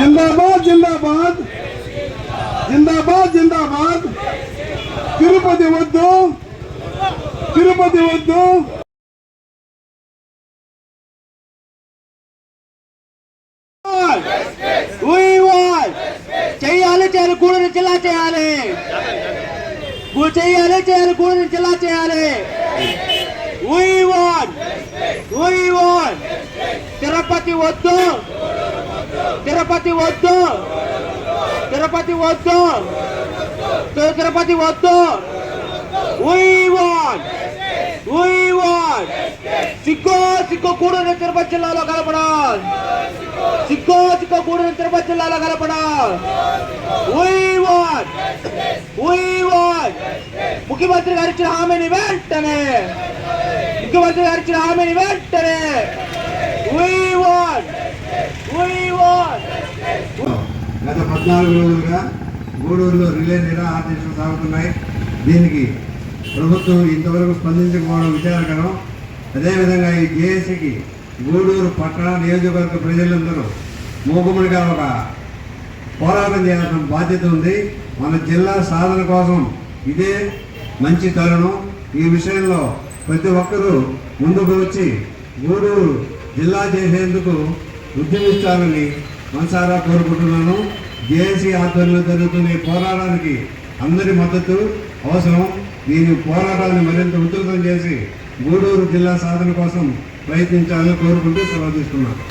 జిందాబాద్ జిందాబాద్ జిందాబాద్ జిందాబాద్ తిరుపతి వద్దు తిరుపతి వద్దు We want. చేయాలి చేయాలి కూడని జిల్లా చేయాలి గు- చేయాలి చేయాలి కూడని జిల్లా చేయాలి We want. We want. Tirupati వద్దు తిరుపతి వద్దు తిరుపతి వద్దు తి- తిరుపతి వద్దు We want. We want. సిగ్గో సిగ్గో కూడని Tirupati జిల్లాలో కలపడం సిక్కో సిక్కో కూడిన తిరుపతి జిల్లాలో కలపడం We want. We want. ముఖ్యమంత్రి గారు ఇచ్చిన హామీని వెంటనే ముఖ్యమంత్రి గారు ఇచ్చిన హామీని వెంటనే We want. గత పద్నాలుగు రోజులుగా గూడూరులో రిలే నిరాహార సాగుతున్నాయి. దీనికి ప్రభుత్వం ఇంతవరకు స్పందించకపోవడం విచారకరం. అదేవిధంగా ఈ జేఏసీకి గూడూరు పట్టణ నియోజకవర్గ ప్రజలందరూ మూకుముడిగా ఒక పోరాటం చేయాల్సిన బాధ్యత ఉంది. మన జిల్లా సాధన కోసం ఇదే మంచి తరుణం. ఈ విషయంలో ప్రతి ఒక్కరూ ముందుకు వచ్చి గూడూరు జిల్లా చేసేందుకు ఉద్యమిస్తారని మనసారా కోరుకుంటున్నాను. జేఏసీ ఆధ్వర్యంలో జరుగుతున్న ఈ పోరాటానికి అందరి మద్దతు అవసరం. దీని పోరాటాన్ని మరింత ఉధృతం చేసి గూడూరు జిల్లా సాధన కోసం ప్రయత్నించాలని కోరుకుంటూ సెలవు తీసుకున్నాను.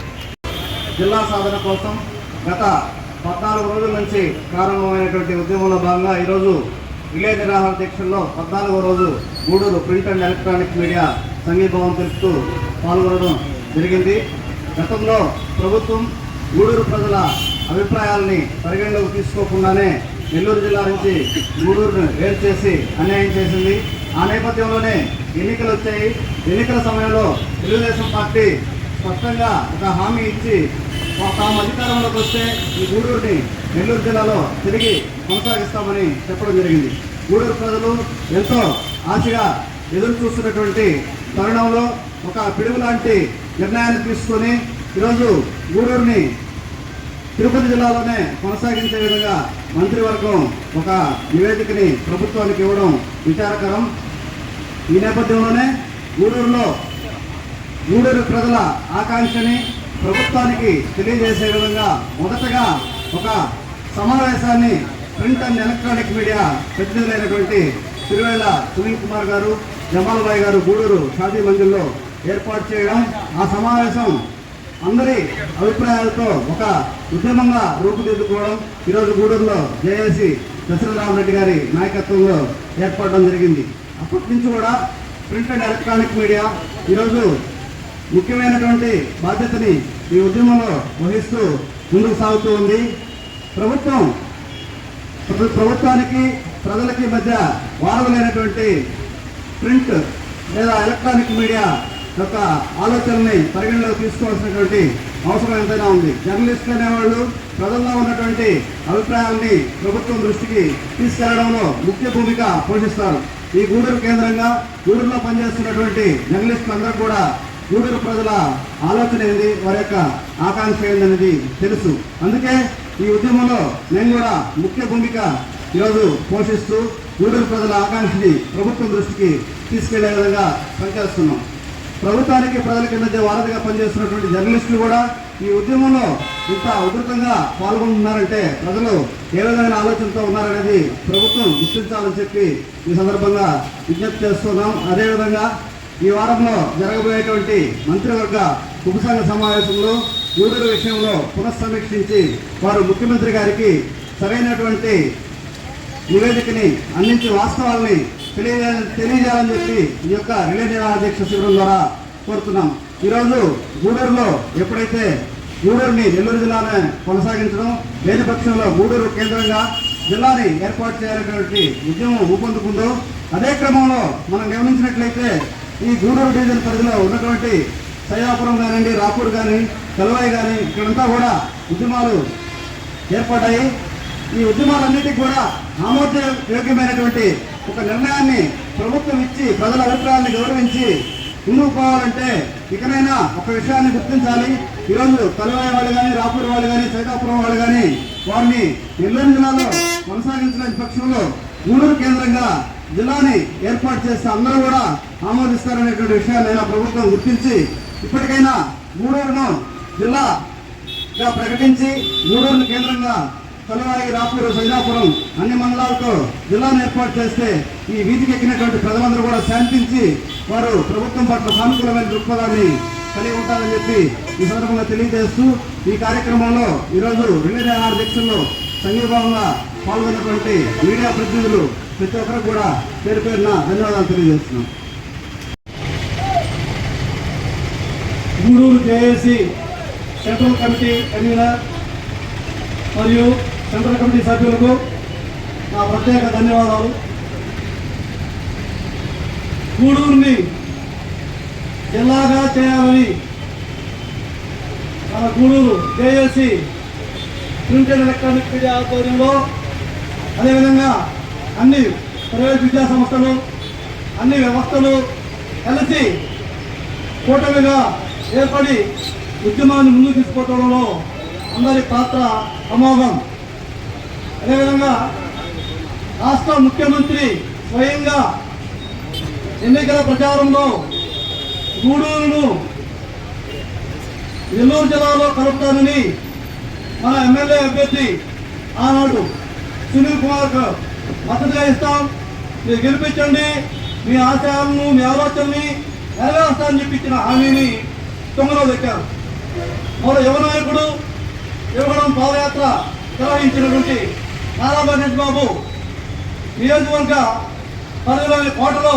జిల్లా సాధన కోసం గత పద్నాలుగు రోజుల నుంచి ప్రారంభమైనటువంటి ఉద్యమంలో భాగంగా ఈరోజు విలేజ్ నిరాహార దీక్షల్లో పద్నాలుగో రోజు Gudur print and electronic media సంఘీభావం తెలుపుతూ పాల్గొనడం జరిగింది. గతంలో ప్రభుత్వం గూడూరు ప్రజల అభిప్రాయాలని పరిగణలోకి తీసుకోకుండానే నెల్లూరు జిల్లా నుంచి గూడూరును వేరు చేసి అన్యాయం చేసింది. ఆ నేపథ్యంలోనే ఎన్నికలు వచ్చాయి. ఎన్నికల సమయంలో తెలుగుదేశం పార్టీ స్పష్టంగా ఒక హామీ ఇచ్చి తాము అధికారంలోకి వస్తే ఈ గూడూరుని నెల్లూరు జిల్లాలో తిరిగి కొనసాగిస్తామని చెప్పడం జరిగింది. గూడూరు ప్రజలు ఎంతో ఆశగా ఎదురు చూస్తున్నటువంటి తరుణంలో ఒక పిడుగు లాంటి నిర్ణయాన్ని తీసుకొని ఈరోజు గూడూరుని తిరుపతి జిల్లాలోనే కొనసాగించే విధంగా మంత్రివర్గం ఒక నివేదికని ప్రభుత్వానికి ఇవ్వడం విచారకరం. ఈ నేపథ్యంలోనే గూడూరులో గూడూరు ప్రజల ఆకాంక్షని ప్రభుత్వానికి తెలియజేసే విధంగా మొదటగా ఒక సమావేశాన్ని ప్రింట్ అండ్ ఎలక్ట్రానిక్ మీడియా ప్రతినిధులైనటువంటి తిరువేళ్ళ సునీల్ కుమార్ గారు జమాల్బాయ్ గారు గూడూరు షాదీ మందిర్లో ఏర్పాటు చేయడం ఆ సమావేశం అందరి అభిప్రాయాలతో ఒక ఉద్యమంగా రూపుదిద్దుకోవడం ఈరోజు గూడూరులో జేఏసీ దశరథరామరెడ్డి గారి నాయకత్వంలో ఏర్పడడం జరిగింది. అప్పటి నుంచి కూడా ప్రింట్ అండ్ ఎలక్ట్రానిక్ మీడియా ఈరోజు ముఖ్యమైనటువంటి బాధ్యతని ఈ ఉద్యమంలో వహిస్తూ ముందుకు సాగుతూ ఉంది. ప్రభుత్వం ప్రభుత్వానికి ప్రజలకి మధ్య వారవలేనటువంటి ప్రింట్ లేదా ఎలక్ట్రానిక్ మీడియా యొక్క ఆలోచనని పరిగణలోకి తీసుకోవాల్సినటువంటి అవసరం ఎంతైనా ఉంది. జర్నలిస్టులు అనేవాళ్ళు ప్రజల్లో ఉన్నటువంటి అభిప్రాయాల్ని ప్రభుత్వం దృష్టికి తీసుకెళ్ళడంలో ముఖ్య భూమిక పోషిస్తారు. ఈ గూడూరు కేంద్రంగా గూడూరులో పనిచేస్తున్నటువంటి జర్నలిస్టులందరూ కూడా గూడూరు ప్రజల ఆలోచన ఏంది? వారి యొక్క ఆకాంక్ష ఏందనేది తెలుసు. అందుకే ఈ ఉద్యమంలో నేను కూడా ముఖ్య భూమిక ఈరోజు పోషిస్తూ గూడూరు ప్రజల ఆకాంక్షని ప్రభుత్వం దృష్టికి తీసుకెళ్ళే విధంగా పనిచేస్తున్నాం. ప్రభుత్వానికి ప్రజలకి మధ్య వారధిగా పనిచేస్తున్నటువంటి జర్నలిస్టులు కూడా ఈ ఉద్యమంలో ఇంత ఉధృతంగా పాల్గొంటున్నారంటే ప్రజలు ఏ విధమైన ఆలోచనతో ఉన్నారనేది ప్రభుత్వం గుర్తించాలని చెప్పి ఈ సందర్భంగా విజ్ఞప్తి చేస్తున్నాం. అదేవిధంగా ఈ వారంలో జరగబోయేటువంటి మంత్రివర్గ ఉపసంఘ సమావేశంలో గూడూరు విషయంలో పునఃసమీక్షించి వారు ముఖ్యమంత్రి గారికి సరైనటువంటి నివేదికని అందించి వాస్తవాల్ని తెలియజే తెలియజేయాలని చెప్పి ఈ యొక్క రిలే అధ్యక్ష శిబిరం ద్వారా కోరుతున్నాం. ఈరోజు గూడూరులో ఎప్పుడైతే గూడూరుని నెల్లూరు జిల్లానే కొనసాగించడం లేని పక్షంలో గూడూరు కేంద్రంగా జిల్లాని ఏర్పాటు చేయాలనేటువంటి ఉద్యమం ఊపందుకుందో అదే క్రమంలో మనం గమనించినట్లయితే ఈ గూడూరు డివిజన్ పరిధిలో ఉన్నటువంటి సయాపురం కానివ్వండి రాపూర్ కానీ కలవాయి కానీ ఇక్కడంతా కూడా ఉద్యమాలు ఏర్పడ్డాయి. ఈ ఉద్యమాలన్నిటికీ కూడా ఆమోదయోగ్యమైనటువంటి ఒక నిర్ణయాన్ని ప్రభుత్వం ఇచ్చి ప్రజల అభిప్రాయాన్ని గౌరవించి ముందుకు పోవాలంటే ఇకనైనా ఒక విషయాన్ని గుర్తించాలి. ఈరోజు తలవాయి వాళ్ళు కానీ రాపూర్ వాళ్ళు కానీ సైతాపురం వాళ్ళు కానీ వారిని నెల్లూరు జిల్లాలో కొనసాగించిన పక్షంలో గూడూరు కేంద్రంగా జిల్లాని ఏర్పాటు చేస్తే అందరూ కూడా ఆమోదిస్తారనేటువంటి విషయాన్ని అయినా ప్రభుత్వం గుర్తించి ఇప్పటికైనా గూడూరును జిల్లాగా ప్రకటించి గూడూరును కేంద్రంగా తలవాయి రాపూరు సైదాపురం అన్ని మండలాలతో జిల్లాను ఏర్పాటు చేస్తే ఈ వీధికి ఎక్కినటువంటి ప్రజలందరూ కూడా శాంతించి వారు ప్రభుత్వం పట్ల సానుకూలమైన దృక్పథాన్ని కలిగి ఉంటారని చెప్పి ఈ సందర్భంగా తెలియజేస్తూ ఈ కార్యక్రమంలో ఈరోజు రిలే ఆరు దీక్షల్లో సంఘీభావంగా పాల్గొన్నటువంటి మీడియా ప్రతినిధులు ప్రతి ఒక్కరికి కూడా పేరు పేరున ధన్యవాదాలు తెలియజేస్తున్నాం. Gudur JAC central committee convener మరియు సెంట్రల్ కమిటీ సభ్యులకు నా ప్రత్యేక ధన్యవాదాలు. గూడూరుని జిల్లాగా చేయాలని మన Gudur JAC print and electronic media ఆధ్వర్యంలో అదేవిధంగా అన్ని ప్రైవేట్ విద్యా సంస్థలు అన్ని వ్యవస్థలు కలిసి కూటమిగా ఏర్పడి ఉద్యమాన్ని ముందుకు తీసుకుపోవడంలో అందరి పాత్ర అమోఘం. అదేవిధంగా రాష్ట్ర ముఖ్యమంత్రి స్వయంగా ఎన్నికల ప్రచారంలో గూడూరును నెల్లూరు జిల్లాలో కలుపుతానని మన ఎమ్మెల్యే అభ్యర్థి ఆనాడు సునీల్ కుమార్ మద్దతుగా ఇస్తాం. మీరు గెలిపించండి. మీ ఆశయాలను మీ ఆలోచనని నెరవేరుస్తానని చెప్పించిన హామీని తొంగలో దక్కారు మరో యువ నాయకుడు యువగడం పాదయాత్ర నిర్వహించినటువంటి నారా మహేష్ బాబు. నియోజకవర్గ పరిధిలోని కోటలో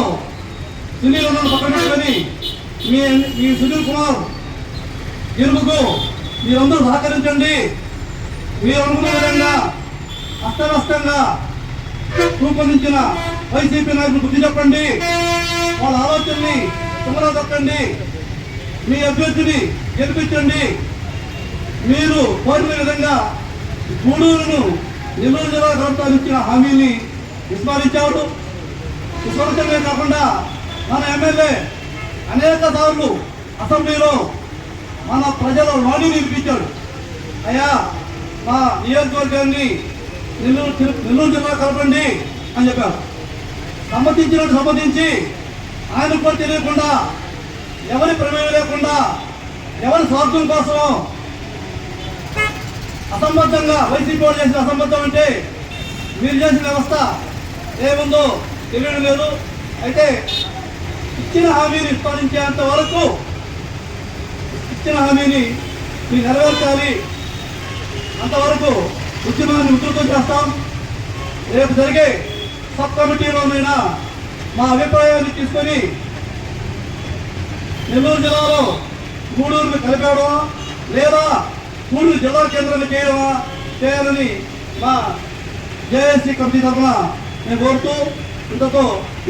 సునీల్ ఉన్న పక్కన పెట్టుకొని మీ మీ సునీల్ కుమార్ గెలుపుకు మీరందరూ సహకరించండి. మీరు అనుకున్న విధంగా అస్తవ్యస్తంగా రూపొందించిన వైసీపీ నాయకులు బుద్ధి చెప్పండి. వాళ్ళ ఆలోచనని తుమ్మలో తప్పండి మీ అభ్యర్థిని గెలిపించండి. మీరు కోరిన విధంగా గూడూరును నిర్మల జిల్లా ఇచ్చిన హామీని విస్మరించాడు విస్మరించడమే కాకుండా మన ఎమ్మెల్యే అనేక సార్లు అసెంబ్లీలో మన ప్రజల వాణిని వినిపించాడు. అయ్యా మా నియోజకవర్గాన్ని నెల్లూరు నెల్లూరు జిల్లా కలపండి అని చెప్పారు. సంబంధించినట్టు సంబంధించి ఆయన కూడా తెలియకుండా ఎవరి ప్రమేయం లేకుండా ఎవరి స్వార్థం కోసం అసంబద్ధంగా వైసీపీ వాళ్ళు చేసిన అసంబద్ధం అంటే మీరు చేసిన వ్యవస్థ ఏముందో తెలియడం లేదు. అయితే ఇచ్చిన హామీని విస్మరించేంత వరకు ఇచ్చిన హామీని మీరు నెరవేర్చాలి. అంతవరకు ఉద్యమాన్ని ఉధృతం చేస్తాం. రేపు జరిగే సబ్ కమిటీలోనైనా మా అభిప్రాయాన్ని తీసుకొని నెల్లూరు జిల్లాలో గూడూరుని కలిపాడో లేదా మూడు జిల్లా కేంద్రాన్ని చేయడమా చేయాలని మా జేఏసీ కమిటీ తరఫున నేను కోరుతూ ఇంతతో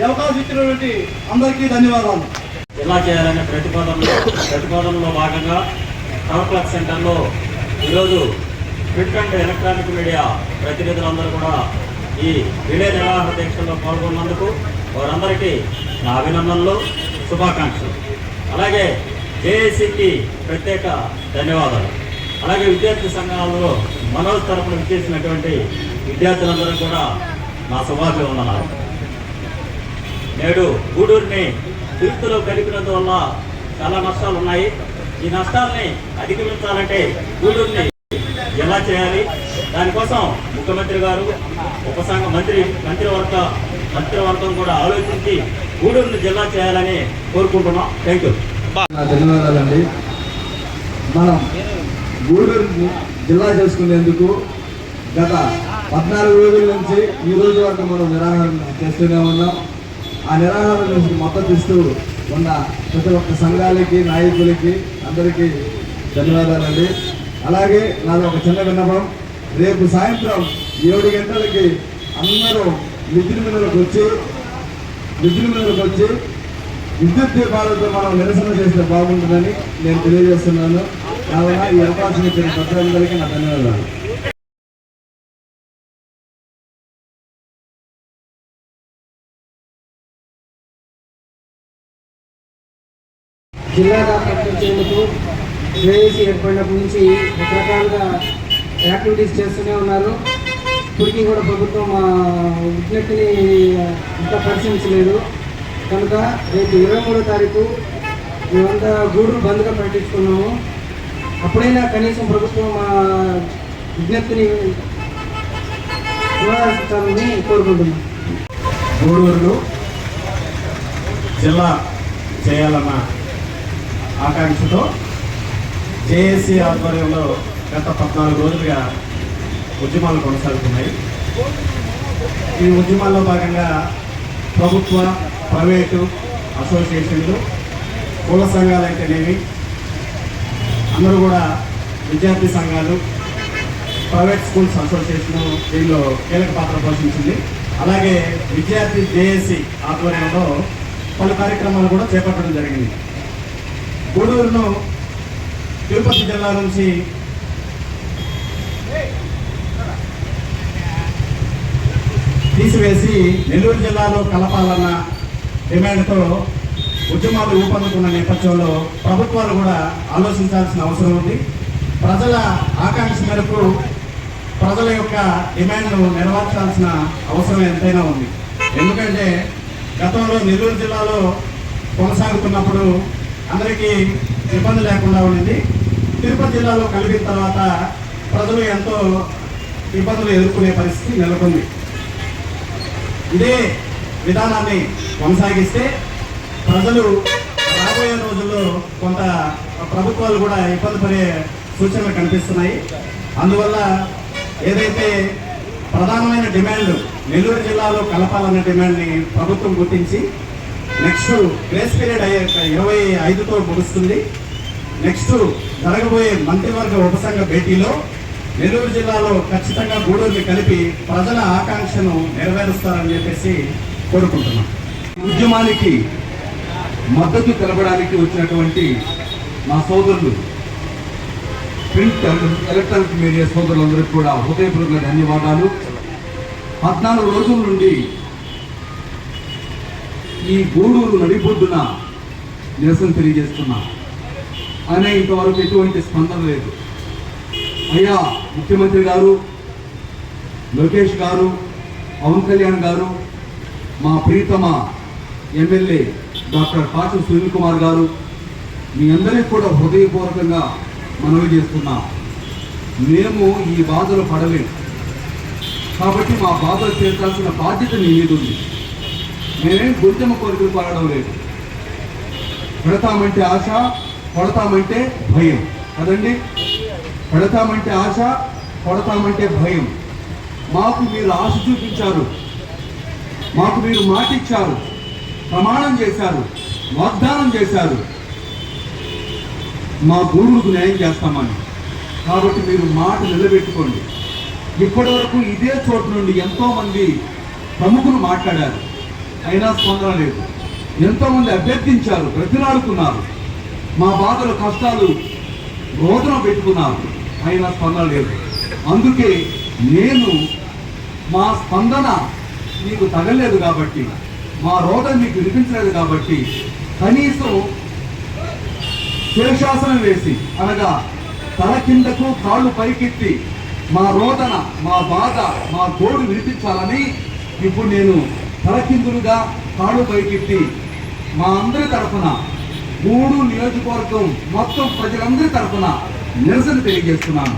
అవకాశం ఇచ్చినటువంటి అందరికీ ధన్యవాదాలు. ఎలా చేయాలనే ప్రతిపాదనలో ప్రతిపాదనలో భాగంగా టౌన్ క్లాక్ సెంటర్లో ఈరోజు ప్రింట్ అండ్ ఎలక్ట్రానిక్ మీడియా ప్రతినిధులందరూ కూడా ఈ రిలే నిర్వహణ దీక్షలో పాల్గొన్నందుకు వారందరికీ నా అభినందనలు శుభాకాంక్షలు. అలాగే జేఏసీకి ప్రత్యేక ధన్యవాదాలు. అలాగే విద్యార్థి సంఘాలలో మనోజ్ తరపున విచ్చేసినటువంటి విద్యార్థులందరూ కూడా నా ఉన్నారు. నేడు గూడూరుని తిరుపతిలో కలిపినందువల్ల చాలా నష్టాలు ఉన్నాయి. ఈ నష్టాలని అధిగమించాలంటే గూడూరుని ఎలా చేయాలి? దానికోసం ముఖ్యమంత్రి గారు ఉపసంఘ మంత్రి మంత్రివర్గ మంత్రివర్గం కూడా ఆలోచించి గూడూరుని జిల్లా చేయాలని కోరుకుంటున్నాం. థ్యాంక్ యూ ధన్యవాదాలండి. మనం గూడూరు జిల్లా చేసుకునేందుకు గత పద్నాలుగు రోజుల నుంచి ఈ రోజు వరకు మనం నిరాహారం చేస్తూనే ఉన్నాం. ఆ నిరాహారం నుంచి మద్దతు ఇస్తూ ఉన్న ప్రతి ఒక్క సంఘాలకి నాయకులకి అందరికీ ధన్యవాదాలండి. అలాగే నాది ఒక చిన్న విన్నపం. రేపు సాయంత్రం ఏడు గంటలకి అందరూ విద్యుత్ మీదలకు వచ్చి మిద్రి మీదలకు వచ్చి విద్యుత్ దీపాలతో మనం నిరసన చేస్తే బాగుంటుందని నేను తెలియజేస్తున్నాను. కావున ఈ అవకాశం ఇచ్చిన ప్రజలందరికీ నా ధన్యవాదాలు. జిల్లాగా ప్రకటించేందుకు జేఏసీ ఏర్పడినప్పటి నుంచి రకరకాలుగా యాక్టివిటీస్ చేస్తూనే ఉన్నారు. ఇప్పటికీ కూడా ప్రభుత్వం మా విజ్ఞప్తిని ఇంకా పరిశీలించలేదు. కనుక రేపు ఇరవై మూడో తారీఖు మేమంతా గూడూరు బంద్గా ప్రకటించుకున్నాము. అప్పుడైనా కనీసం ప్రభుత్వం మా విజ్ఞప్తిని నివారించాలని కోరుకుంటున్నాం. గూడూరును జిల్లా చేయాలన్న ఆకాంక్షతో జేఏసీ ఆధ్వర్యంలో గత పద్నాలుగు రోజులుగా ఉద్యమాలు కొనసాగుతున్నాయి. ఈ ఉద్యమాల్లో భాగంగా ప్రభుత్వ ప్రైవేటు అసోసియేషన్లు కుల సంఘాలు అయితేనేవి అందరూ కూడా విద్యార్థి సంఘాలు ప్రైవేట్ స్కూల్స్ అసోసియేషన్ దీనిలో కీలక పాత్ర పోషించింది. అలాగే విద్యార్థి జేఏసీ ఆధ్వర్యంలో పలు కార్యక్రమాలు కూడా చేపట్టడం జరిగింది. గూడూరును తిరుపతి జిల్లా నుంచి తీసివేసి నెల్లూరు జిల్లాలో కలపాలన్న డిమాండ్తో ఉద్యమాలు ఊపందుకున్న నేపథ్యంలో ప్రభుత్వాలు కూడా ఆలోచించాల్సిన అవసరం ఉంది. ప్రజల ఆకాంక్ష మేరకు ప్రజల యొక్క డిమాండ్ను నెరవేర్చాల్సిన అవసరం ఎంతైనా ఉంది. ఎందుకంటే గతంలో నెల్లూరు జిల్లాలో కొనసాగుతున్నప్పుడు అందరికీ ఇబ్బంది లేకుండా ఉండింది. తిరుపతి జిల్లాలో కలిగిన తర్వాత ప్రజలు ఎంతో ఇబ్బందులు ఎదుర్కొనే పరిస్థితి నెలకొంది. ఇదే విధానాన్ని కొనసాగిస్తే ప్రజలు రాబోయే రోజుల్లో కొంత ప్రభుత్వాలు కూడా ఇబ్బంది పడే సూచనలు కనిపిస్తున్నాయి. అందువల్ల ఏదైతే ప్రధానమైన డిమాండ్ నెల్లూరు జిల్లాలో కలపాలన్న డిమాండ్ని ప్రభుత్వం గుర్తించి నెక్స్ట్ గ్రేస్ పీరియడ్ ఇరవై ఐదుతో ముగుస్తుంది. నెక్స్ట్ జరగబోయే మంత్రివర్గ ఉపసంఘ భేటీలో నెల్లూరు జిల్లాలో ఖచ్చితంగా గూడూరుని కలిపి ప్రజల ఆకాంక్షను నెరవేరుస్తారని చెప్పేసి కోరుకుంటున్నాం. ఉద్యమానికి మద్దతు తెలపడానికి వచ్చినటువంటి మా సోదరులు ప్రింట్ ఎలక్ట్రానిక్ మీడియా సోదరులందరికీ కూడా హృదయపూర్వక ధన్యవాదాలు. పద్నాలుగు రోజుల నుండి ఈ గూడూరు నడిబొడ్డున నిరసన తెలియజేస్తున్నా. అనే ఇంతవరకు ఎటువంటి స్పందన లేదు. అయ్యా ముఖ్యమంత్రి గారు లోకేష్ గారు పవన్ కళ్యాణ్ గారు మా ప్రీతమ ఎమ్మెల్యే డాక్టర్ కాసు సునీల్ కుమార్ గారు మీ అందరికీ కూడా హృదయపూర్వకంగా మనవి చేస్తున్నాం. మేము ఈ బాధలు పడలేము కాబట్టి మా బాధలు తీర్చాల్సిన బాధ్యత మీ మీద ఉంది. మేమేం గుంతెమ్మ కోరికలు పడడం లేదు. పెడతామంటే ఆశ కొడతామంటే భయం. కదండి? పెడతామంటే ఆశ కొడతామంటే భయం. మాకు మీరు ఆశ చూపించారు. మాకు మీరు మాటిచ్చారు. ఇచ్చారు ప్రమాణం చేశారు వాగ్దానం చేశారు. మా పూర్వులకు న్యాయం చేస్తామని. కాబట్టి మీరు మాట నిలబెట్టుకోండి. ఇప్పటి వరకు ఇదే చోటు నుండి ఎంతోమంది ప్రముఖులు మాట్లాడారు. అయినా స్పందన లేదు. ఎంతోమంది అభ్యర్థించారు ప్రతినాడుకున్నారు. మా బాధలు కష్టాలు రోదన పెట్టుకున్నారు. అయినా స్పందన లేదు. అందుకే నేను మా స్పందన మీకు తగలేదు కాబట్టి మా రోదన మీకు వినిపించలేదు కాబట్టి కనీసం శీర్షాసనం వేసి అనగా తల కిందకు కాళ్ళు పైకెత్తి మా రోదన మా బాధ మా గోడు వినిపించాలని ఇప్పుడు నేను తలకిందులుగా కాళ్ళు పైకెత్తి మా అందరి తరఫున మూడు నియోజకవర్గం మొత్తం ప్రజలందరి తరఫున నిరసన తెలియజేస్తున్నాను.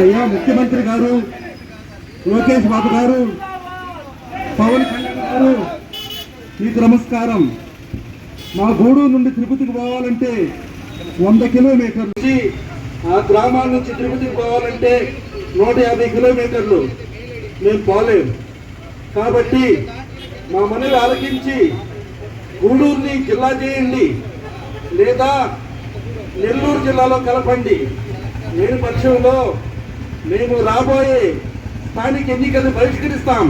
అయ్యా ముఖ్యమంత్రి గారు లోకేష్ బాబు గారు పవన్ కళ్యాణ్ గారు మీకు నమస్కారం. మా గూడూరు నుండి తిరుపతికి పోవాలంటే వంద కిలోమీటర్లు. నుంచి ఆ గ్రామాల నుంచి తిరుపతికి పోవాలంటే నూట యాభై కిలోమీటర్లు. మేము పోలేము. కాబట్టి మా మనవి ఆలకించి గూడూరుని జిల్లా చేయండి లేదా నెల్లూరు జిల్లాలో కలపండి. లేని పక్షంలో మేము రాబోయే స్థానిక ఎన్నికలను బహిష్కరిస్తాం.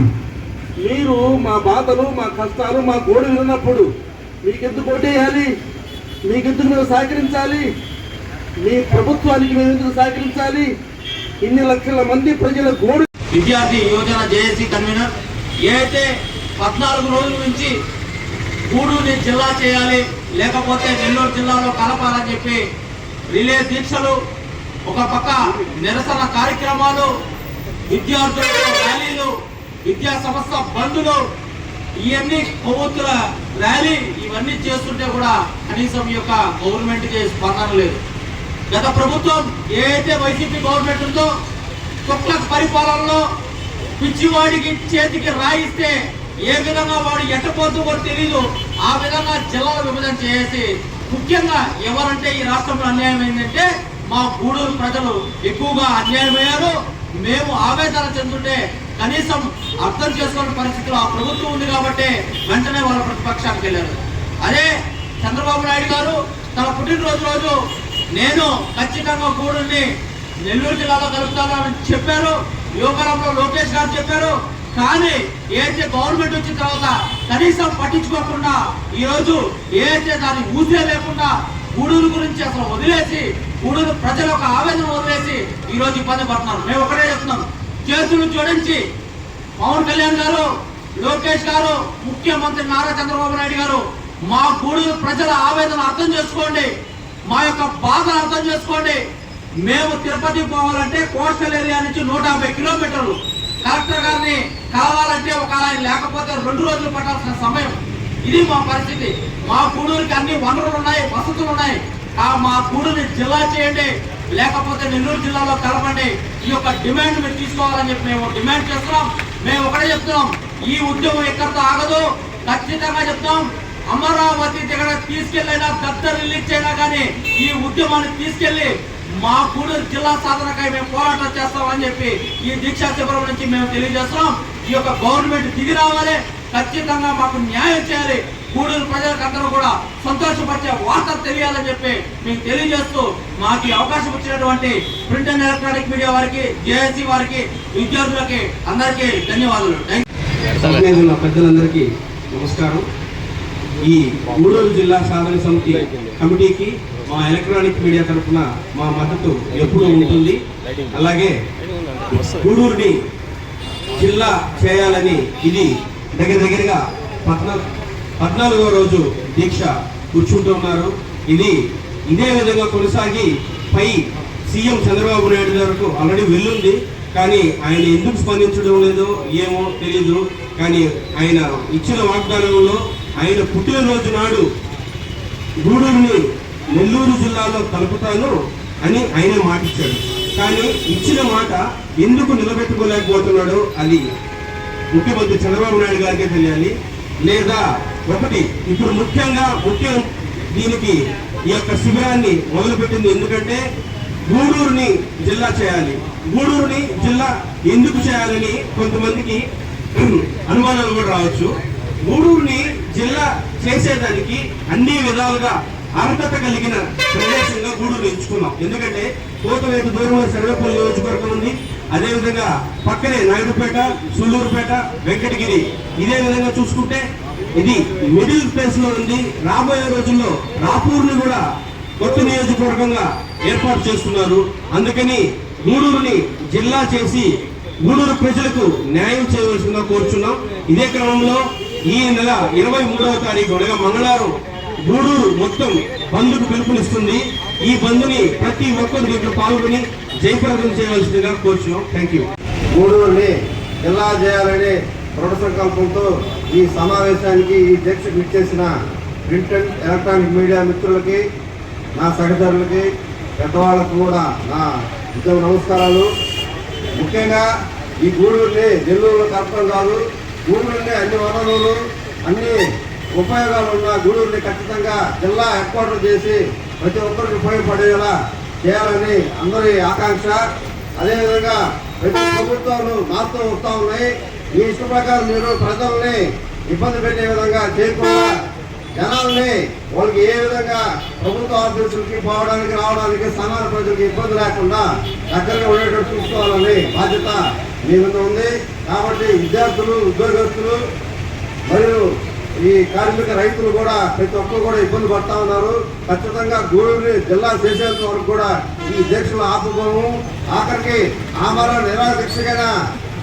మీరు మా బాధలు మా కష్టాలు మా గోడు విన్నప్పుడు మీకెందుకు ఓటేయాలి? మీకెందుకు మేము సహకరించాలి? మీ ప్రభుత్వానికి మేము ఎందుకు సహకరించాలి? ఇన్ని లక్షల మంది ప్రజల గోడు విద్యార్థి యువజన జేఏసీ కన్వీనర్. ఏదైతే పద్నాలుగు రోజుల నుంచి గూడూరుని జిల్లా చేయాలి లేకపోతే నెల్లూరు జిల్లాలో కలపాలని చెప్పి రిలే దీక్షలు ఒక పక్క నిరసన కార్యక్రమాలు విద్యార్థుల ర్యాలీలు విద్యా సంస్థ బంధులు ఇవన్నీ కొవ్వొత్తుల ర్యాలీ ఇవన్నీ చేస్తుంటే కూడా కనీసం ఈ యొక్క గవర్నమెంట్కి స్పందన లేదు. గత ప్రభుత్వం ఏదైతే వైసీపీ గవర్నమెంట్ ఉందో కుట్ల పరిపాలనలో పిచ్చివాడికి చేతికి రాయిస్తే ఏ విధంగా వాడు ఎట్టపోతూ కూడా తెలీదు. ఆ విధంగా జిల్లాల విభజన చేసి ముఖ్యంగా ఎవరంటే ఈ రాష్ట్రంలో అన్యాయం ఏంటంటే మా గూడూరు ప్రజలు ఎక్కువగా అన్యాయమయ్యారు మేము ఆవేదన చెందుంటే కనీసం అర్థం చేసుకునే పరిస్థితిలో ఆ ప్రభుత్వం ఉంది కాబట్టి వెంటనే వాళ్ళ ప్రతిపక్షానికి వెళ్ళారు. అదే చంద్రబాబు నాయుడు గారు తన పుట్టినరోజు రోజు నేను ఖచ్చితంగా గూడూరిని నెల్లూరు జిల్లాలో కలుపుతానని చెప్పారు. యువకరంలో లోకేష్ గారు చెప్పారు. కానీ ఏదైతే గవర్నమెంట్ వచ్చిన తర్వాత కనీసం పట్టించుకోకుండా ఈరోజు ఏదైతే దాని ఊసే లేకుండా గూడూరు గురించి అసలు వదిలేసి గూడూరు ప్రజల ఒక ఆవేదన వదిలేసి ఈరోజు ఇబ్బంది పడుతున్నారు. మేము ఒకటే చెప్తున్నాం. చేతులు జోడించి పవన్ కళ్యాణ్ గారు లోకేష్ గారు ముఖ్యమంత్రి నారా చంద్రబాబు నాయుడు గారు మా గూడూరు ప్రజల ఆవేదన అర్థం చేసుకోండి. మా యొక్క బాధ అర్థం చేసుకోండి. మేము తిరుపతి పోవాలంటే కోస్టల్ ఏరియా నుంచి నూట యాభై కిలోమీటర్లు. కలెక్టర్ గారిని కావాలంటే ఒక ఆయన లేకపోతే రెండు రోజులు పట్టాల్సిన సమయం. ఇది మా పరిస్థితి. మా గూడూరుకి అన్ని వనరులు ఉన్నాయి వసతులు ఉన్నాయి. ఆ మా గూడూరుని జిల్లా చేయండి లేకపోతే నెల్లూరు జిల్లాలో కలపండి ఈ యొక్క డిమాండ్ మీరు తీసుకోవాలని చెప్పి మేము డిమాండ్ చేస్తున్నాం. మేము ఒకటే చెప్తున్నాం ఈ ఉద్యమం ఎక్కడితో ఆగదు. ఖచ్చితంగా చెప్తాం అమరావతి దగ్గర తీసుకెళ్ళైనా దత్తర్ రిలీజ్ అయినా కానీ ఈ ఉద్యమాన్ని తీసుకెళ్ళి మా కూడూరు జిల్లా సాధనకై మేము పోరాటం చేస్తామని చెప్పి ఈ దీక్షా శిబిరం నుంచి మేము తెలియజేస్తున్నాం. ఈ యొక్క గవర్నమెంట్ దిగి రావాలి. ఖచ్చితంగా మాకు న్యాయం చేయాలి. కూడూరు ప్రజలకందరూ కూడా సంతోషపరిచే వార్త తెలియాలని చెప్పి మేము తెలియజేస్తూ మాకు అవకాశం ఇచ్చినటువంటి ప్రింట్ అండ్ ఎలక్ట్రానిక్ మీడియా వారికి జేఏసీ వారికి విద్యార్థులకి అందరికీ ధన్యవాదాలు. థ్యాంక్ పెద్దలందరికీ నమస్కారం. ఈ గూడూరు జిల్లా సాధన సమితి కమిటీకి మా ఎలక్ట్రానిక్ మీడియా తరఫున మా మద్దతు ఎప్పుడూ ఉంటుంది. అలాగే గూడూరుని జిల్లా చేయాలని ఇది దగ్గర దగ్గరగా పద్నా పద్నాలుగో రోజు దీక్ష కూర్చుంటున్నారు ఇది ఇదే విధంగా కొనసాగి పై సీఎం చంద్రబాబు నాయుడు గారు ఆల్రెడీ వెళ్ళింది. కానీ ఆయన ఎందుకు స్పందించడం లేదో ఏమో తెలీదు. కానీ ఆయన ఇచ్చిన వాగ్దానంలో ఆయన పుట్టినరోజు నాడు నెల్లూరు జిల్లాలో కలుపుతాను అని ఆయన మాట ఇచ్చాడు కానీ ఇచ్చిన మాట ఎందుకు నిలబెట్టుకోలేకపోతున్నాడో అది ముఖ్యమంత్రి చంద్రబాబు నాయుడు గారికే తెలియాలి. లేదా ఒకటి ఇప్పుడు ముఖ్యంగా ముఖ్యం దీనికి ఈ యొక్క శిబిరాన్ని మొదలుపెట్టింది ఎందుకంటే గూడూరుని జిల్లా చేయాలి. గూడూరుని జిల్లా ఎందుకు చేయాలని కొంతమందికి అనుమానాలు కూడా రావచ్చు. గూడూరుని జిల్లా చేసేదానికి అన్ని విధాలుగా అర్హత కలిగిన ప్రదేశంగా గూడూరు ఎంచుకున్నాం. ఎందుకంటే కోటవేట దూరంలో సర్వేపల్లి నియోజకవర్గం ఉంది. అదేవిధంగా పక్కనే నాయుడుపేట సుళ్ళూరుపేట వెంకటగిరి. ఇదే విధంగా చూసుకుంటే ఇది మిడిల్ ప్లేస్లో ఉంది. రాబోయే రోజుల్లో రాపూర్ని కూడా కొత్త నియోజకవర్గంగా ఏర్పాటు చేస్తున్నారు. అందుకని గూడూరుని జిల్లా చేసి గూడూరు ప్రజలకు న్యాయం చేయవలసిందిగా కోరుచున్నాం. ఇదే క్రమంలో ఈ నెల ఇరవై మూడవ తారీఖు అనగా మంగళవారం గూడూరు మొత్తం బంధుకు పిలుపునిస్తుంది. ఈ బంధుని ప్రతి ఒక్కరు దీంట్లో పాల్గొని జయప్రదం చేయవలసిందిగా కోరుచున్నాం. థ్యాంక్ యూ గూడూరుని ఎలా చేయాలనే దృఢ సంకల్పంతో ఈ సమావేశానికి ఈ దీక్షకు ఇచ్చేసిన ప్రింట్ అండ్ ఎలక్ట్రానిక్ మీడియా మిత్రులకి నా సహచరులకి పెద్దవాళ్ళకు కూడా నా ఉద్యోగ నమస్కారాలు. ముఖ్యంగా ఈ గూడూరుని నెల్లూరులో కలపడం కాదు గూడూరుని అన్ని వనరులు అన్ని ఉపయోగాలు ఉన్న గూడూరుని ఖచ్చితంగా జిల్లా హెడ్ క్వార్టర్ చేసి ప్రతి ఒక్కరికి ఉపయోగపడేలా చేయాలని అందరి ఆకాంక్ష. అదేవిధంగా ప్రతి ప్రభుత్వాలు మారుతూ వస్తూ ఉన్నాయి. ఈ ఇష్ట ప్రకారం మీరు ప్రజల్ని ఇబ్బంది పెట్టే విధంగా చేయకుండా జనాల్ని వాళ్ళకి ఏ విధంగా ప్రభుత్వ ఆఫీసులకి పోవడానికి రావడానికి సామాన్య ప్రజలకు ఇబ్బంది లేకుండా దగ్గరగా ఉండేటట్టు చూసుకోవాలని బాధ్యత మీ మీద ఉంది. కాబట్టి విద్యార్థులు ఉద్యోగస్తులు మరియు ఈ కార్మిక రైతులు కూడా ప్రతి ఒక్కరు కూడా ఇబ్బంది పడతా ఉన్నారు. ఖచ్చితంగా గూడూరు జిల్లా చేసేంత వరకు కూడా ఈ దీక్షలు ఆపుకోము ఆఖరికి ఆమర నిరాదీక్షగా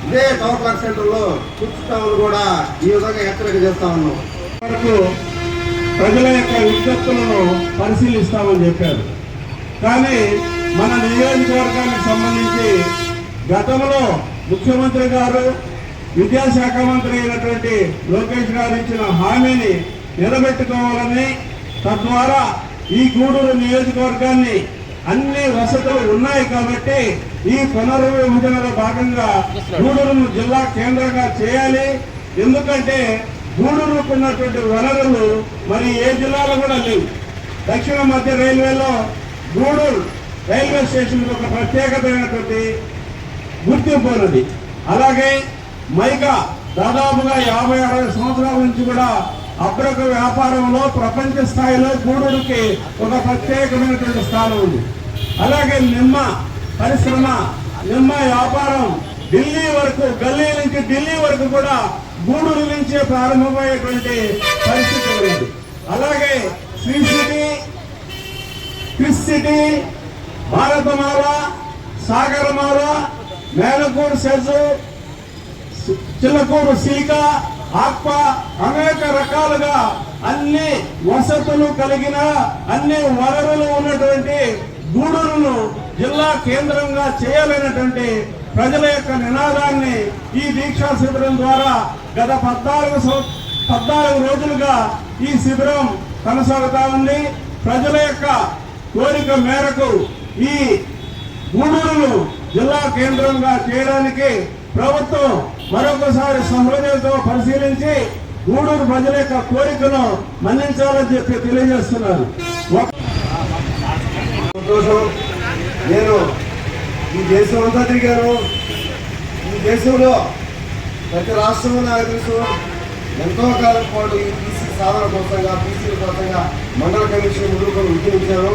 ఇదే పవర్ ప్లాంట్ సెంటర్లో కూర్చుంటామని కూడా ఈ విధంగా హెచ్చరిక చేస్తా ఉన్నాం. వరకు ప్రజల యొక్క విజ్ఞప్తులను పరిశీలిస్తామని చెప్పారు. కానీ మన నియోజకవర్గానికి సంబంధించి గతంలో ముఖ్యమంత్రి గారు విద్యాశాఖ మంత్రి అయినటువంటి లోకేష్ గారు ఇచ్చిన హామీని నిలబెట్టుకోవాలని తద్వారా ఈ గూడూరు నియోజకవర్గాన్ని అన్ని వసతులు ఉన్నాయి కాబట్టి ఈ పునర్విభజనలో భాగంగా గూడూరును జిల్లా కేంద్రంగా చేయాలి. ఎందుకంటే గూడూరుకు ఉన్నటువంటి వనరులు మరి ఏ జిల్లాలో కూడా లేవు. దక్షిణ మధ్య రైల్వేలో గూడూరు రైల్వే స్టేషన్ ఒక ప్రత్యేకమైనటువంటి గుర్తింపు ఉన్నది. అలాగే మైకా దాదాపుగా యాభై అరవై సంవత్సరాల నుంచి కూడా అబ్రక వ్యాపారంలో ప్రపంచ స్థాయిలో గూడూరుకి ఒక ప్రత్యేకమైనటువంటి స్థానం ఉంది. అలాగే నిమ్మ పరిశ్రమ నిమ్మ వ్యాపారం ఢిల్లీ వరకు గల్లీ నుంచి ఢిల్లీ వరకు కూడా గూడూరు నుంచే ప్రారంభమయ్యేటువంటి పరిస్థితి ఉంది అలాగే Sri City Kris City Bharatmala Sagarmala Menakuru SEZ Chillakuru సీక aqua అనేక రకాలుగా అన్ని వసతులు కలిగిన అన్ని వనరులు ఉన్నటువంటి గూడూరును జిల్లా కేంద్రంగా చేయాలనేటువంటి ప్రజల యొక్క నినాదాన్ని ఈ దీక్షా శిబిరం ద్వారా గత పద్నాలుగు పద్నాలుగు రోజులుగా ఈ శిబిరం కొనసాగుతా ఉంది. ప్రజల యొక్క కోరిక మేరకు ఈ గూడూరును జిల్లా కేంద్రంగా చేయడానికి ప్రభుత్వం మరొకసారి సహృదయంతో పరిశీలించి గూడూరు ప్రజల యొక్క కోరికను మన్నించాలని చెప్పి తెలియజేస్తున్నారు సంతోషం. నేను ఈ దేశం అంతా తిరిగాను. ఈ దేశంలో ప్రతి రాష్ట్రంలో నాకు తెలుసు ఎంతో కాలం పాటు ఈ బీసీ సాధన కోసంగా బీసీల కోసంగా మండల కమిషన్ ముందుకొని ఉద్యమించాను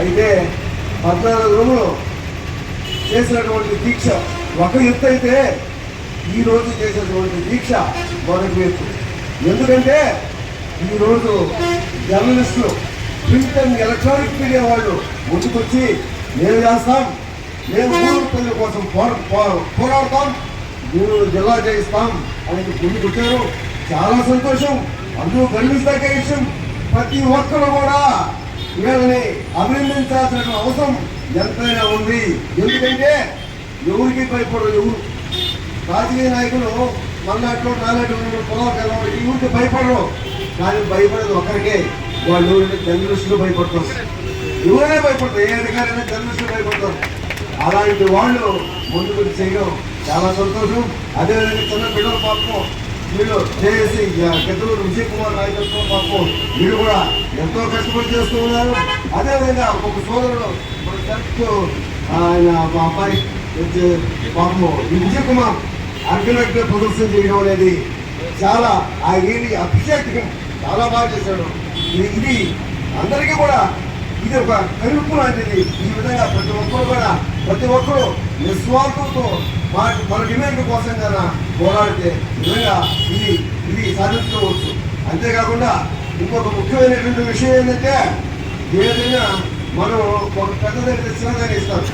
అయితే పద్నాలుగు రోజులు చేసినటువంటి దీక్ష ఒక ఎత్తు అయితే ఈ రోజు చేసేటువంటి దీక్ష మనకు ఎత్తు ఎందుకంటే ఈరోజు జర్నలిస్టులు ప్రింట్ అండ్ ఎలక్ట్రానిక్ మీడియా వాళ్ళు ముందుకొచ్చి మేము చేస్తాం మేము ఊరు ప్రజల కోసం పోరాడతాం గూడూరు జిల్లా చేయిస్తాం అనేది ముందుకొచ్చారు. చాలా సంతోషం. అందరూ గర్విస్తాకే విషయం ప్రతి ఒక్కరు కూడా వీళ్ళని అభినందించాల్సిన అవసరం ఎంతైనా ఉంది. ఎందుకంటే ఎవరికి భయపడరు ఎవరు? రాజకీయ నాయకులు మన్నాట్లో నాలుగు పొలవకాలం ఊరికి భయపడరు. కానీ భయపడేది ఒకరికే వాళ్ళు జర్నలిస్టులు భయపడతారు. ఎవరైనా భయపడతారు ఏ అధికారైనా జర్నలిస్టులు భయపడతారు. అలాంటి వాళ్ళు ముందుకు చేయడం చాలా సంతోషం. అదేవిధంగా చిన్న బిడ్డల పాపం వీళ్ళు చేసి గెద్దలూరు విజయ్ కుమార్ నాయకత్వం పాపం వీళ్ళు కూడా ఎంతో కష్టపడి చేస్తూ ఉన్నారు. అదేవిధంగా ఒక సోదరుడు మన ఆయన మా అబ్బాయి వచ్చి పాపం విజయ్ కుమార్ అర్గనెట్ ప్రదర్శన చేయడం అనేది చాలా ఆ ఏది అభిషేక్ చాలా బాగా చేశాడు. ఇది- ఇది అందరికీ కూడా ఇది ఒక కరుపు లాంటిది. ఈ విధంగా ప్రతి ఒక్కరు కూడా ప్రతి ఒక్కరు నిస్వార్థంతో మన మన డిమాండ్ కోసం కన్నా పోరాడితే నిజంగా ఇది ఇది సాధించుకోవచ్చు. అంతేకాకుండా ఇంకొక ముఖ్యమైనటువంటి విషయం ఏంటంటే ఏదైనా మనం ఒక పెద్ద దగ్గర చిన్నదాన్ని ఇస్తాం.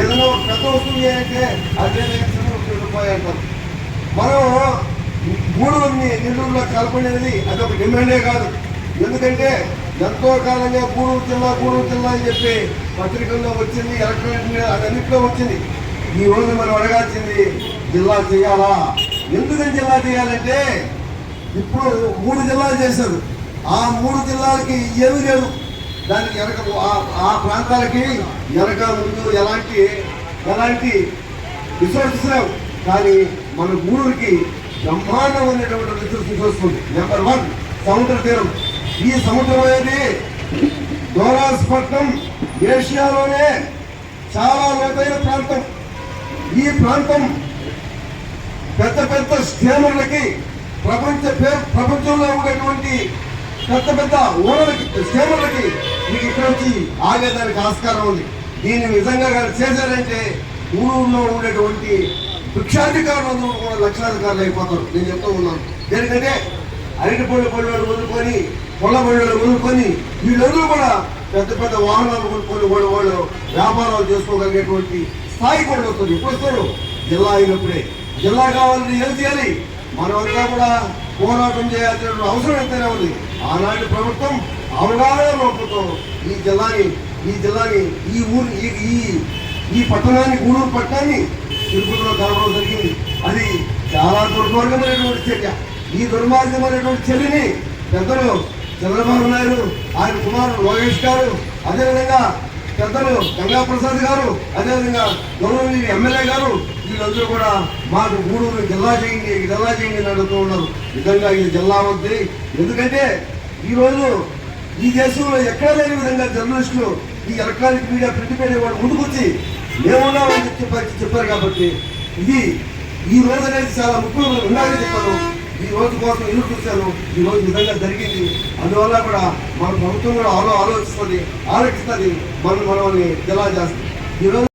ఏదైనా ఒక పెద్ద వస్తుంది అంటే అదే దగ్గర మనం గూడూరుని నెల్లూరులో కలపనేది అది ఒక డిమాండే కాదు. ఎందుకంటే ఎంతో కాలంగా గూడూరు జిల్లా గూడూరు జిల్లా అని చెప్పి పత్రికల్లో వచ్చింది ఎలక్ట్రానిక్ మీడియా అదన్నింటిలో వచ్చింది. ఈ రోజు మనం అడగాల్సింది జిల్లా చేయాలా? ఎందుకని జిల్లా చేయాలంటే ఇప్పుడు మూడు జిల్లాలు చేశారు. ఆ మూడు జిల్లాలకి ఏమీ లేదు దానికి వెనక ఆ- ఆ ప్రాంతాలకి వెనక ముందు ఎలాంటి ఎలాంటి రిసోర్సెస్ లేవు. కానీ మన గూడూరుకి బ్రహ్మాండమైనటువంటి రిసోర్సెస్ వస్తుంది నెంబర్ వన్ సముద్ర తీరం. ఈ సముద్రం అనేది దోరాస్పట్నం ఏషియాలోనే చాలా లోతైన ప్రాంతం. ఈ ప్రాంతం పెద్ద పెద్ద స్టేమర్లకి ప్రపంచ ప్రపంచంలో ఉండేటువంటి పెద్ద పెద్ద ఓడలకి స్టేమర్లకి మీకు ఇక్కడ వచ్చి ఆగేదానికి ఆస్కారం ఉంది. దీన్ని నిజంగా గారు చేశారంటే ఊళ్ళో ఉండేటువంటి భిక్షాధికారులు కూడా లక్షాధికారులు అయిపోతారు. నేను చెప్తూ ఉన్నాను. దేనికంటే అరటి పళ్ళు పళ్ళు వదులుకొని పొల పళ్ళు వదులుకొని వీళ్ళందరూ కూడా పెద్ద పెద్ద వాహనాలు కొనుక్కొని వాళ్ళు వాళ్ళు వ్యాపారాలు చేసుకోగలిగేటువంటి స్థాయి కూడా వస్తుంది. ఎప్పుడు వస్తారు? జిల్లా అయినప్పుడే. జిల్లా కావాలని ఏం చేయాలి? మనమంతా కూడా పోరాటం చేయాల్సిన అవసరం ఎంతైనా ఉంది. ఆనాటి ప్రభుత్వం అవగాహన లోపంతో ఈ జిల్లాని ఈ జిల్లాని ఈ ఊరు ఈ ఈ- ఈ పట్టణాన్ని గూడూరు పట్టణాన్ని తిరుపతిలో కలవడం జరిగింది అది చాలా దుర్మార్గమైనటువంటి చర్య. ఈ దుర్మార్గమైనటువంటి చర్యని పెద్దలు చంద్రబాబు నాయుడు ఆయన కుమారుడు లోకేష్ గారు అదేవిధంగా పెద్దలు గంగా ప్రసాద్ గారు అదేవిధంగా గౌరవనీయ ఎమ్మెల్యే గారు వీళ్ళందరూ కూడా మాకు గూడూరు జిల్లా చేయండి జిల్లా చేయండి అని అడుగుతూ ఉన్నారు. నిజంగా ఇది జిల్లా ఉంది ఎందుకంటే ఈరోజు ఈ దేశంలో ఎక్కడ లేని విధంగా జర్నలిస్టులు ఈ ఎలక్ట్రానిక్ మీడియా ప్రింట్ మీడియా వాళ్ళు ముందుకొచ్చి మేమున్నామని చెప్పి చెప్పారు చెప్పారు కాబట్టి ఇది ఈ రోజు అనేది చాలా ముఖ్యమైన ఉండాలని చెప్పాను ఈ రోజు కోసం ఎదురు చూశాను ఈ రోజు నిజంగా జరిగింది. అందువల్ల కూడా మన ప్రభుత్వం కూడా ఆలో ఆలోచిస్తుంది ఆలోచిస్తుంది. మనం మనల్ని జిల్లా చేస్తుంది ఈ రోజు